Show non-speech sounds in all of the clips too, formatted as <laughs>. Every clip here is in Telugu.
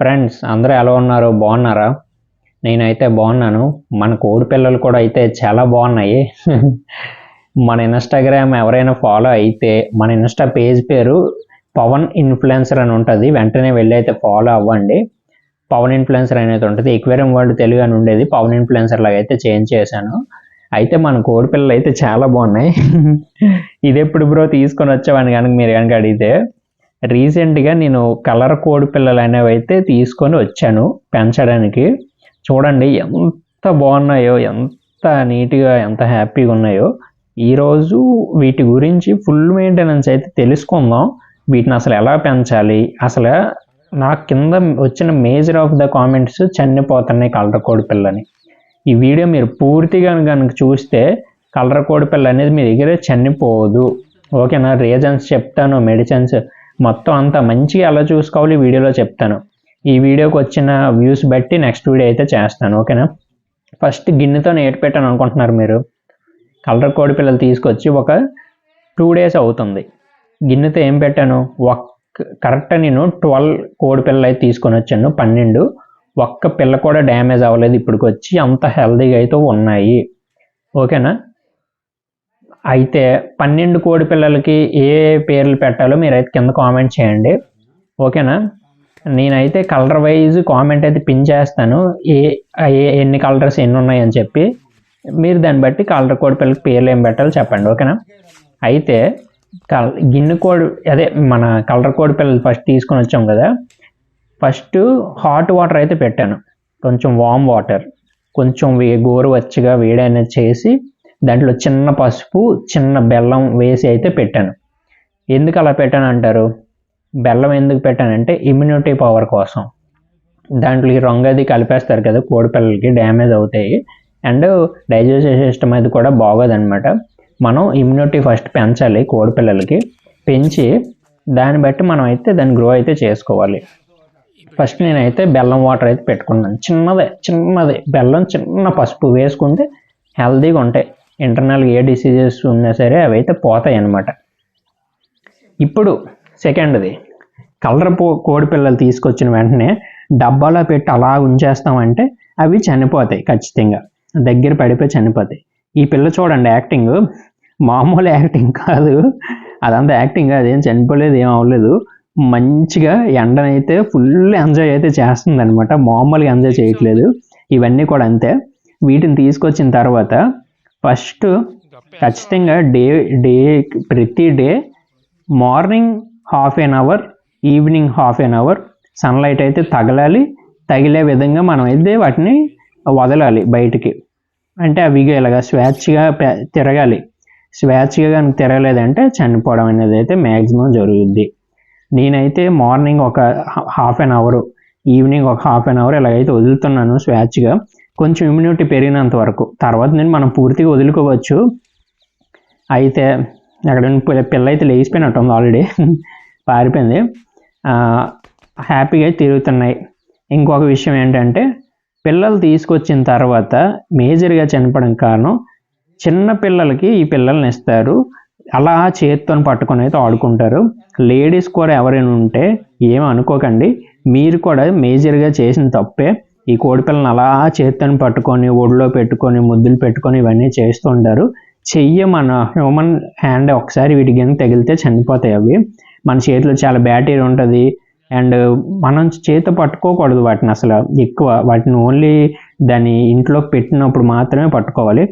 ఫ్రెండ్స్ అందరూ ఎలా ఉన్నారు? బాగున్నారా? నేనైతే బాగున్నాను. మన కోడి పిల్లలు కూడా అయితే చాలా బాగున్నాయి. <laughs> మన ఇన్స్టాగ్రామ్ ఎవరైనా ఫాలో అయితే మన ఇన్స్టా పేజ్ పేరు పవన్ ఇన్ఫ్లుయెన్సర్ అని ఉంటుంది. వెంటనే వెళ్ళి అయితే ఫాలో అవ్వండి. పవన్ ఇన్ఫ్లుయెన్సర్ అనేది ఉంటుంది. ఎక్వేరియం వరల్డ్ తెలుగు అని ఉండేది. పవన్ ఇన్ఫ్లుయెన్సర్ లాగా అయితే చేంజ్ చేశాను. అయితే మన కోడి పిల్లలు అయితే చాలా బాగున్నాయి. <laughs> ఇది ఎప్పుడు బ్రో తీసుకొని వచ్చావని కనుక మీరు కనుక అడిగితే రీసెంట్గా నేను కలర్ కోడి పిల్లలు అనేవి అయితే తీసుకొని వచ్చాను పెంచడానికి. చూడండి ఎంత బాగున్నాయో ఎంత నీట్గా ఎంత హ్యాపీగా ఉన్నాయో. ఈరోజు వీటి గురించి ఫుల్ మెయింటెనెన్స్ అయితే తెలుసుకుందాం. వీటిని అసలు ఎలా పెంచాలి? అసలు నా కింద వచ్చిన మేజర్ ఆఫ్ ద కామెంట్స్ చనిపోతున్నాయి కలర్ కోడి పిల్లని. ఈ వీడియో మీరు పూర్తిగా కనుక చూస్తే కలర్ కోడి పిల్ల అనేది మీ దగ్గర చనిపోదు. ఓకేనా? రీజన్స్ చెప్తాను మెడిసిన్స్ మొత్తం అంతా మంచిగా ఎలా చూసుకోవాలి ఈ వీడియోలో చెప్తాను. ఈ వీడియోకి వచ్చిన వ్యూస్ బట్టి నెక్స్ట్ వీడియో అయితే చేస్తాను. ఓకేనా? ఫస్ట్ గిన్నెతో నేటి పెట్టాను అనుకుంటున్నారు మీరు. కలర్ కోడి పిల్లలు తీసుకొచ్చి ఒక టూ డేస్ అవుతుంది. గిన్నెతో ఏం పెట్టాను? ఒక్క కరెక్ట్ నేను ట్వెల్వ్ కోడి పిల్లలు అయితే తీసుకొని వచ్చాను పన్నెండు. ఒక్క పిల్ల కూడా డ్యామేజ్ అవ్వలేదు ఇప్పటికి వచ్చి అంత హెల్దీగా అయితే ఉన్నాయి. ఓకేనా? అయితే పన్నెండు కోడి పిల్లలకి ఏ పేర్లు పెట్టాలో మీరైతే కింద కామెంట్ చేయండి. ఓకేనా? నేనైతే కలర్ వైజ్ కామెంట్ అయితే పిన్ చేస్తాను. ఏ ఏ- ఎన్ని కలర్స్ ఎన్ని ఉన్నాయని చెప్పి. మీరు దాన్ని బట్టి కలర్ కోడి పిల్లలకి పేర్లు ఏం పెట్టాలో చెప్పండి. ఓకేనా? అయితే కల్ గిన్నె కోడి అదే మన కలర్ కోడి పిల్లలు ఫస్ట్ తీసుకొని వచ్చాం కదా. ఫస్ట్ హాట్ వాటర్ అయితే పెట్టాను. కొంచెం వామ్ వాటర్ కొంచెం వే గోరువెచ్చగా వేడి అనేది చేసి దాంట్లో చిన్న పసుపు చిన్న బెల్లం వేసి అయితే పెట్టాను. ఎందుకు అలా పెట్టాను అంటారు బెల్లం ఎందుకు పెట్టానంటే ఇమ్యూనిటీ పవర్ కోసం. దాంట్లో ఈ రంగు అది కలిపేస్తారు కదా కోడి పిల్లలకి డ్యామేజ్ అవుతాయి. అండ్ డైజెస్టివ్ సిస్టమ్ అది కూడా బాగోదన్నమాట. మనం ఇమ్యూనిటీ ఫస్ట్ పెంచాలి కోడి పిల్లలకి. పెంచి దాన్ని బట్టి మనం అయితే దాన్ని గ్రో అయితే చేసుకోవాలి. ఫస్ట్ నేనైతే బెల్లం వాటర్ అయితే పెట్టుకున్నాను. చిన్నదే చిన్నదే. బెల్లం చిన్న పసుపు వేసుకుంటే హెల్తీగా ఉంటాయి. ఇంటర్నల్ ఏ డిసీజెస్ ఉన్నా సరే అవి అయితే పోతాయి అన్నమాట. ఇప్పుడు సెకండ్ది. కలర్ పో కోడి పిల్లలు తీసుకొచ్చిన వెంటనే డబ్బాలో పెట్టి అలా ఉంచేస్తామంటే అవి చనిపోతాయి ఖచ్చితంగా. దగ్గర పడిపోయి చనిపోతాయి. ఈ పిల్ల చూడండి యాక్టింగ్. మామూలు యాక్టింగ్ కాదు. అదంతా యాక్టింగ్ అదేం చనిపోలేదు ఏం అవ్వలేదు. మంచిగా ఎండనైతే ఫుల్ ఎంజాయ్ అయితే చేస్తుంది అనమాట మామూలుగా ఎంజాయ్ చేయట్లేదు. ఇవన్నీ కూడా అంతే. వీటిని తీసుకొచ్చిన తర్వాత ఫస్ట్ ఖచ్చితంగా డే డే ప్రతి day morning half an hour evening half an hour sunlight అయితే తగలాలి. తగిలే విధంగా మనం అయితే వాటిని వదలాలి బయటికి. అంటే అవి ఇలాగా స్వేచ్ఛగా తిరగాలి. స్వేచ్ఛగా కానీ తిరగలేదంటే చనిపోవడం అనేది అయితే మ్యాక్సిమం జరుగుద్ది. నేనైతే మార్నింగ్ ఒక హాఫ్ అన్ అవర్ ఈవినింగ్ ఒక హాఫ్ అన్ అవర్ ఇలాగైతే వదులుతున్నాను స్వేచ్ఛగా. కొంచెం ఇమ్యూనిటీ పెరిగినంత వరకు. తర్వాత నేను మనం పూర్తిగా వదులుకోవచ్చు. అయితే అక్కడ పిల్ల అయితే లేచిపోయినట్టు ఉంది ఆల్రెడీ. <laughs> పారిపోయింది. హ్యాపీగా అయితే తిరుగుతున్నాయి. ఇంకొక విషయం ఏంటంటే పిల్లలు తీసుకొచ్చిన తర్వాత మేజర్గా చనిపోవడం కారణం చిన్న పిల్లలకి ఈ పిల్లల్ని ఇస్తారు. అలా చేతితో పట్టుకొని అయితే ఆడుకుంటారు. లేడీస్ కూడా ఎవరైనా ఉంటే ఏం అనుకోకండి. మీరు కూడా మేజర్గా చేసిన తప్పే. ఈ కోడిపిల్లని అలా చేత్తోని పట్టుకొని ఒడిలో పెట్టుకొని ముద్దులు పెట్టుకొని ఇవన్నీ చేస్తుంటారు చెయ్యి మన హ్యూమన్ హ్యాండ్ ఒకసారి వీటికి కనుక తగిలితే చనిపోతాయి అవి. మన చేతిలో చాలా బ్యాటరీ ఉంటుంది. అండ్ మనం చేతితో పట్టుకోకూడదు వాటిని అసలు ఎక్కువ. వాటిని ఓన్లీ దాన్ని ఇంట్లోకి పెట్టినప్పుడు మాత్రమే పట్టుకోవాలి.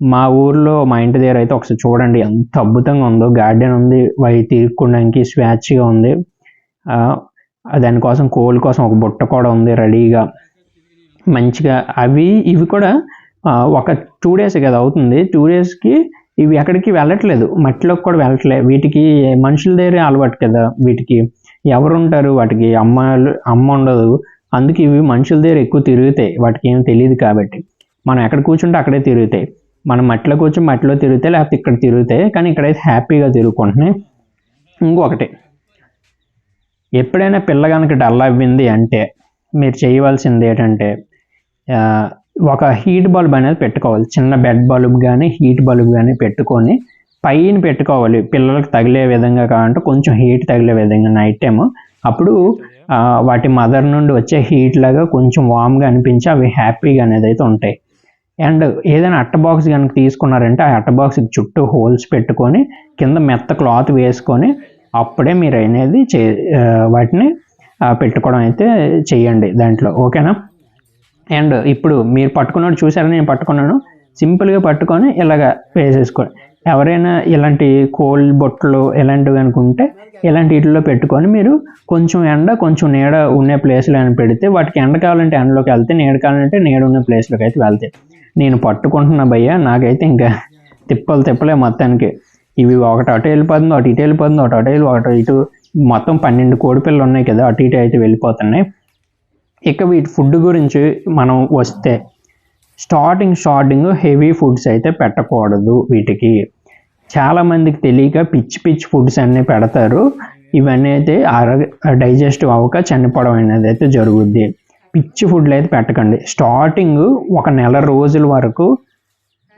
మా ఊర్లో మా ఇంటి దగ్గర అయితే ఒకసారి చూడండి. ఎంత అద్భుతంగా ఉందో. గార్డెన్ ఉంది. అవి తిరుక్కోవడానికి స్వేచ్ఛగా ఉంది. దానికోసం కోళ్ళ కోసం ఒక బుట్ట కూడా ఉంది రెడీగా. మంచిగా అవి ఇవి కూడా ఒక టూ డేస్ కదా అవుతుంది. టూ డేస్కి ఇవి ఎక్కడికి వెళ్ళట్లేదు. మట్టిలోకి కూడా వెళ్ళట్లేదు వీటికి మనుషుల దగ్గర అలవాటు కదా వీటికి. ఎవరు ఉంటారు వాటికి అమ్మ అమ్మ ఉండదు. అందుకే ఇవి మనుషుల దగ్గర ఎక్కువ తిరుగుతాయి. వాటికి ఏం తెలియదు కాబట్టి. మనం ఎక్కడ కూర్చుంటే అక్కడే తిరుగుతాయి. మనం మట్టిలో కూర్చొని మట్టిలో తిరుగుతాయి లేకపోతే ఇక్కడ తిరుగుతాయి కానీ ఇక్కడైతే హ్యాపీగా తిరుగుకుంటున్నాయి. ఇంకొకటి ఎప్పుడైనా పిల్ల కనుక డల్ అవ్వింది అంటే మీరు చేయవలసింది ఏంటంటే ఒక హీట్ బల్బ్ అనేది పెట్టుకోవాలి. చిన్న బెడ్ బల్బ్ కానీ హీట్ బల్బ్ కానీ పెట్టుకొని పైన పెట్టుకోవాలి. పిల్లలకు తగిలే విధంగా కావాలంటే కొంచెం హీట్ తగిలే విధంగా నైట్ టైం అప్పుడు వాటి మదర్ నుండి వచ్చే హీట్ లాగా కొంచెం వామ్గా అనిపించి అవి హ్యాపీగా అనేది అయితే ఉంటాయి. అండ్ ఏదైనా అట్ట బాక్స్ కనుక తీసుకున్నారంటే ఆ అట్ట బాక్స్ చుట్టూ హోల్స్ పెట్టుకొని కింద మెత్త క్లాత్ వేసుకొని అప్పుడే మీరు అనేది చే వాటిని పెట్టుకోవడం అయితే చేయండి దాంట్లో. ఓకేనా అండ్ ఇప్పుడు మీరు పట్టుకున్నట్టు చూసారని నేను పట్టుకున్నాను. సింపుల్గా పట్టుకొని ఇలాగ వేసేసుకోండి. ఎవరైనా ఇలాంటి కోల్డ్ బొట్టలు ఇలాంటివి అనుకుంటే ఇలాంటి వీటిలో పెట్టుకొని మీరు కొంచెం ఎండ కొంచెం నీడ ఉండే ప్లేస్లో అని పెడితే వాటికి ఎండ కావాలంటే ఎండలోకి వెళ్తే నీడ కావాలంటే నీడ ఉన్న ప్లేస్లోకి అయితే వెళ్తాయి. నేను పట్టుకుంటున్నా భయ్య నాకైతే ఇంకా తిప్పలు తిప్పలే మొత్తానికి. ఇవి ఒకటి అటు వెళ్ళిపోతుంది అటు ఇటు వెళ్ళిపోతుంది ఒకటి అటు వెళ్ళి ఒకటి ఇటు మొత్తం పన్నెండు కోడి పిల్లలు ఉన్నాయి కదా అటు ఇటు అయితే వెళ్ళిపోతున్నాయి. ఇక వీటి ఫుడ్ గురించి మనం వస్తే స్టార్టింగ్ స్టార్టింగ్ హెవీ ఫుడ్స్ అయితే పెట్టకూడదు వీటికి. చాలామందికి తెలియక పిచ్చి పిచ్చి ఫుడ్స్ అన్నీ పెడతారు. ఇవన్నీ అయితే డైజెస్టివ్ అవ్వక చనిపోవడం అనేది అయితే జరుగుద్ది. పిచ్చి ఫుడ్లు అయితే పెట్టకండి. స్టార్టింగ్ ఒక నెల రోజుల వరకు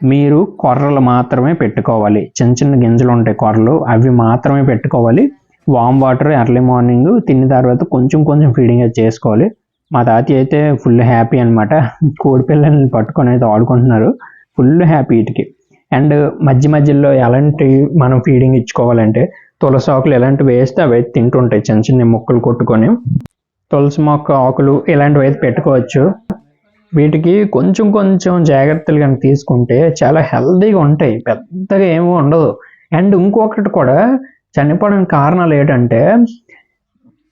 మీరు కొర్రలు మాత్రమే పెట్టుకోవాలి. చిన్న చిన్న గింజలు ఉంటాయి కొర్రలు అవి మాత్రమే పెట్టుకోవాలి. వామ్ వాటర్ ఎర్లీ మార్నింగ్ తిన్న తర్వాత కొంచెం కొంచెం ఫీడింగ్ అయితే చేసుకోవాలి. మా తాతయ్య అయితే ఫుల్ హ్యాపీ అనమాట కోడి పిల్లల్ని పట్టుకొని అయితే ఆడుకుంటున్నారు. ఫుల్ హ్యాపీ వీటికి. అండ్ మధ్య మధ్యలో ఎలాంటి మనం ఫీడింగ్ ఇచ్చుకోవాలంటే తులసాకులు ఎలాంటివి వేస్తే అవి తింటుంటాయి. చిన్న చిన్న ముక్కలు కొట్టుకొని. తులసి మొక్క ఆకులు ఇలాంటివి అయితే పెట్టుకోవచ్చు. వీటికి కొంచెం కొంచెం జాగ్రత్తలు కానీ తీసుకుంటే చాలా హెల్తీగా ఉంటాయి. పెద్దగా ఏమీ ఉండదు. అండ్ ఇంకొకటి కూడా చనిపోవడానికి కారణాలు ఏంటంటే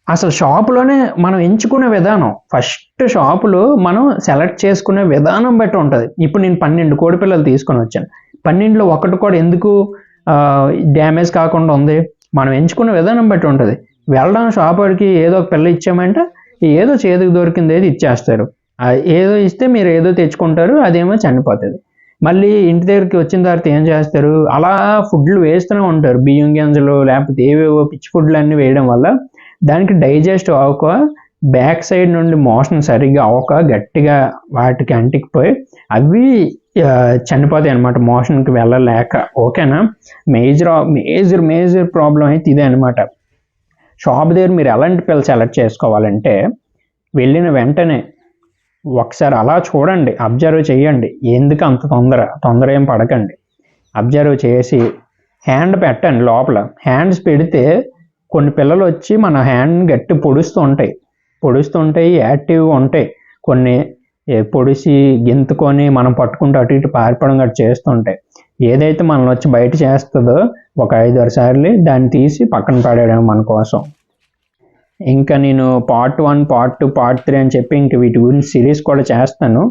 అసలు షాపులోనే మనం ఎంచుకునే విధానం. ఫస్ట్ షాపులో మనం సెలెక్ట్ చేసుకునే విధానం బట్టి ఉంటుంది. ఇప్పుడు నేను పన్నెండు కోడి పిల్లలు తీసుకొని వచ్చాను. పన్నెండులో ఒకటి కూడా ఎందుకు డ్యామేజ్ కాకుండా ఉంది? మనం ఎంచుకునే విధానం బట్టి ఉంటుంది. వెళ్ళడం షాప్ వాడికి ఏదో ఒక పిల్ల ఇచ్చామంటే ఏదో చేతికి దొరికింది ఏది ఇచ్చేస్తారు. ఏదో ఇస్తే మీరు ఏదో తెచ్చుకుంటారు అదేమో చనిపోతుంది. మళ్ళీ ఇంటి దగ్గరికి వచ్చిన తర్వాత ఏం చేస్తారు? అలా ఫుడ్లు వేస్తూనే ఉంటారు. బియ్యం గింజలు లేకపోతే ఏవేవో పిచ్చి ఫుడ్లు అన్నీ వేయడం వల్ల దానికి డైజెస్ట్ అవ్వక బ్యాక్ సైడ్ నుండి మోషన్ సరిగ్గా అవ్వక గట్టిగా వాటికి అంటికిపోయి అవి చనిపోతాయి అనమాట మోషన్కి వెళ్ళలేక. ఓకేనా? మేజర్ మేజర్ మేజర్ ప్రాబ్లం అయితే ఇదే అనమాట షాప్ దగ్గర మీరు ఎలాంటి పిల్ల సెలెక్ట్ చేసుకోవాలంటే వెళ్ళిన వెంటనే ఒకసారి అలా చూడండి అబ్జర్వ్ చేయండి. ఎందుకు అంత తొందర? తొందర ఏం పడకండి. అబ్జర్వ్ చేసి హ్యాండ్ పెట్టండి లోపల. హ్యాండ్స్ పెడితే కొన్ని పిల్లలు వచ్చి మన హ్యాండ్ గట్టి పొడుస్తూ ఉంటాయి. పొడుస్తుంటాయి యాక్టివ్గా ఉంటాయి. కొన్ని పొడిసి గింతుకొని మనం పట్టుకుంటూ అటు ఇటు పారిపోవడం గట్రా చేస్తుంటాయి ఏదైతే మనల్ని వచ్చి బయట చేస్తుందో ఒక ఐదు ఆరు సార్లు దాన్ని తీసి పక్కన పడేయడం మన కోసం. ఇంకా నేను part one part two part three అని చెప్పి ఇంక వీటి గురించి సిరీస్ కూడా చేస్తాను.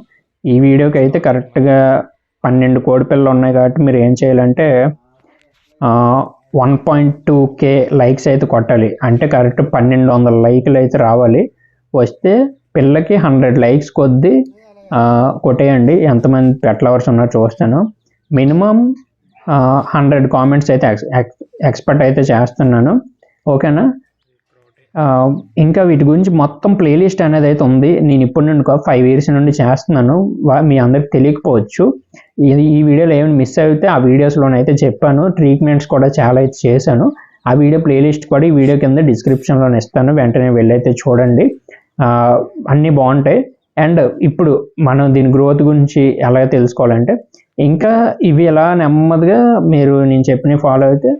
ఈ వీడియోకి అయితే కరెక్ట్గా పన్నెండు కోడి పిల్లలు ఉన్నాయి కాబట్టి మీరు ఏం చేయాలంటే one point two K likes అయితే కొట్టాలి. అంటే కరెక్ట్ పన్నెండు వందల లైకులు అయితే రావాలి. వస్తే పిల్లకి హండ్రెడ్ లైక్స్ కొద్దీ కొట్టేయండి. ఎంతమంది పెట్ లవర్స్ ఉన్నారో చూస్తాను. మినిమం హండ్రెడ్ కామెంట్స్ అయితే ఎక్స్ అయితే చేస్తున్నాను. ఓకేనా? ఇంకా వీటి గురించి మొత్తం ప్లేలిస్ట్ అనేది అయితే ఉంది. నేను ఇప్పటి నుండి ఒక ఫైవ్ ఇయర్స్ నుండి చేస్తున్నాను. మీ అందరికి తెలియకపోవచ్చు. ఇది ఈ వీడియోలో ఏమైనా మిస్ అయితే ఆ వీడియోస్లోనైతే చెప్పాను. ట్రీట్మెంట్స్ కూడా చాలా అయితే చేశాను. ఆ వీడియో ప్లేలిస్ట్ కూడా ఈ వీడియో కింద డిస్క్రిప్షన్లో ఇస్తాను. వెంటనే వెళ్ళైతే చూడండి. అన్నీ బాగుంటాయి. అండ్ ఇప్పుడు మనం దీని గ్రోత్ గురించి ఎలా తెలుసుకోవాలంటే ఇంకా ఇవి ఎలా నెమ్మదిగా మీరు నేను చెప్పిన ఫాలో అయితే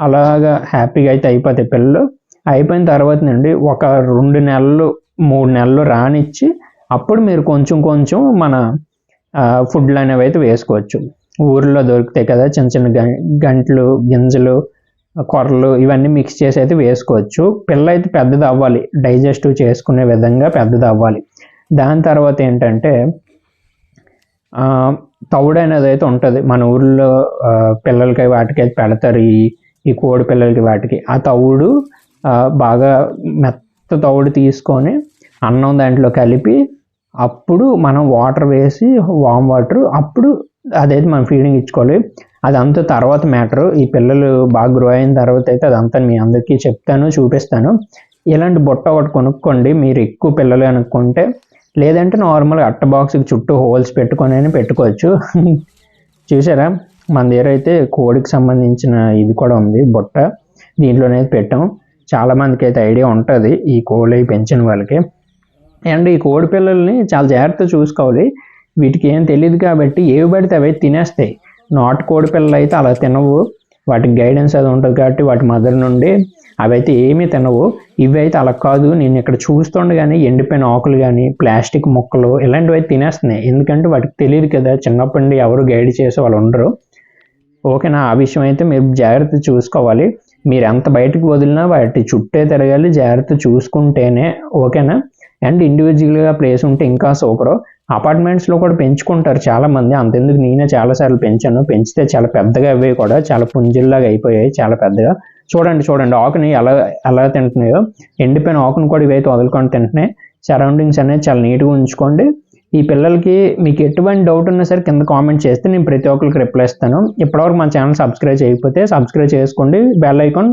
అలాగా హ్యాపీగా అయితే అయిపోతాయి పిల్లలు. అయిపోయిన తర్వాత నుండి ఒక రెండు నెలలు మూడు నెలలు రానిచ్చి అప్పుడు మీరు కొంచెం కొంచెం మన ఫుడ్లు అనేవి అయితే వేసుకోవచ్చు. ఊర్లో దొరుకుతాయి కదా చిన్న చిన్న గంటలు గింజలు కొర్రలు ఇవన్నీ మిక్స్ చేసి అయితే వేసుకోవచ్చు. పిల్ల అయితే పెద్దది అవ్వాలి. డైజెస్టివ్ చేసుకునే విధంగా పెద్దది అవ్వాలి. దాని తర్వాత ఏంటంటే తౌడు తవుడు అనేది అయితే ఉంటుంది. మన ఊర్లో పిల్లలకి వాటికి అయితే పెడతారు. ఈ ఈ కోడి పిల్లలకి వాటికి. ఆ తవుడు బాగా మెత్త తవుడు తీసుకొని అన్నం దాంట్లో కలిపి అప్పుడు మనం వాటర్ వేసి వామ్ వాటర్ అప్పుడు అదైతే మనం ఫీడింగ్ ఇచ్చుకోవాలి. అదంతా తర్వాత మ్యాటర్. ఈ పిల్లలు బాగా గ్రో అయిన తర్వాత అయితే అదంతా మీ అందరికీ చెప్తాను చూపిస్తాను. ఇలాంటి బుట్ట ఒకటి కొనుక్కోండి. మీరు ఎక్కువ పిల్లలు అనుకుంటే లేదంటే నార్మల్గా అట్ట బాక్స్కి చుట్టూ హోల్స్ పెట్టుకొని పెట్టుకోవచ్చు. చూసారా? మన దగ్గర అయితే కోడికి సంబంధించిన ఇది కూడా ఉంది బుట్ట. దీంట్లోనే పెట్టాం. చాలా మందికి అయితే ఐడియా ఉంటుంది ఈ కోడి పెంచిన వాళ్ళకి. అండ్ ఈ కోడి పిల్లల్ని చాలా జాగ్రత్తగా చూసుకోవాలి. వీటికి ఏం తెలియదు కాబట్టి ఏవి పడితే అవి తినేస్తాయి. నాటు కోడి పిల్లలు అయితే అలా తినవు. వాటికి గైడెన్స్ అది ఉంటుంది కాబట్టి వాటి మదర్ నుండి అవైతే ఏమీ తినవు. ఇవి అయితే అలా కాదు. నేను ఇక్కడ చూస్తుండగానే ఎండిపోయిన ఆకులు కానీ ప్లాస్టిక్ ముక్కలు ఇలాంటివి అయితే తినేస్తున్నాయి. ఎందుకంటే వాటికి తెలియదు కదా చిన్నప్పటి నుండి ఎవరు గైడ్ చేసే వాళ్ళు ఉండరు. ఓకేనా? ఆ విషయం అయితే మీరు జాగ్రత్త చూసుకోవాలి. మీరు ఎంత బయటకు వదిలినా వాటి చుట్టే తిరగాలి. జాగ్రత్త చూసుకుంటేనే. ఓకేనా? అండ్ ఇండివిజువల్గా ప్లేస్ ఉంటే ఇంకా సూపరు. అపార్ట్మెంట్స్లో కూడా పెంచుకుంటారు చాలా మంది అంతెందుకు? నేనే చాలాసార్లు పెంచాను. పెంచితే చాలా పెద్దగా అవి కూడా. చాలా పుంజుల్లాగా అయిపోయాయి. చాలా పెద్దగా. చూడండి చూడండి. ఆకుని ఎలా ఎలా తింటున్నాయో. ఎండిపోయిన ఆకును కూడా ఇవైతే వదులుకొని తింటున్నాయి. సరౌండింగ్స్ అనేది చాలా నీట్గా ఉంచుకోండి. ఈ పిల్లలకి మీకు ఎటువంటి డౌట్ ఉన్నా సరే కింద కామెంట్ చేస్తే నేను ప్రతి ఒక్కరికి రిప్లై ఇస్తాను. ఇప్పటివరకు మన ఛానల్ సబ్స్క్రైబ్ చేయకపోతే సబ్స్క్రైబ్ చేసుకోండి. Bell icon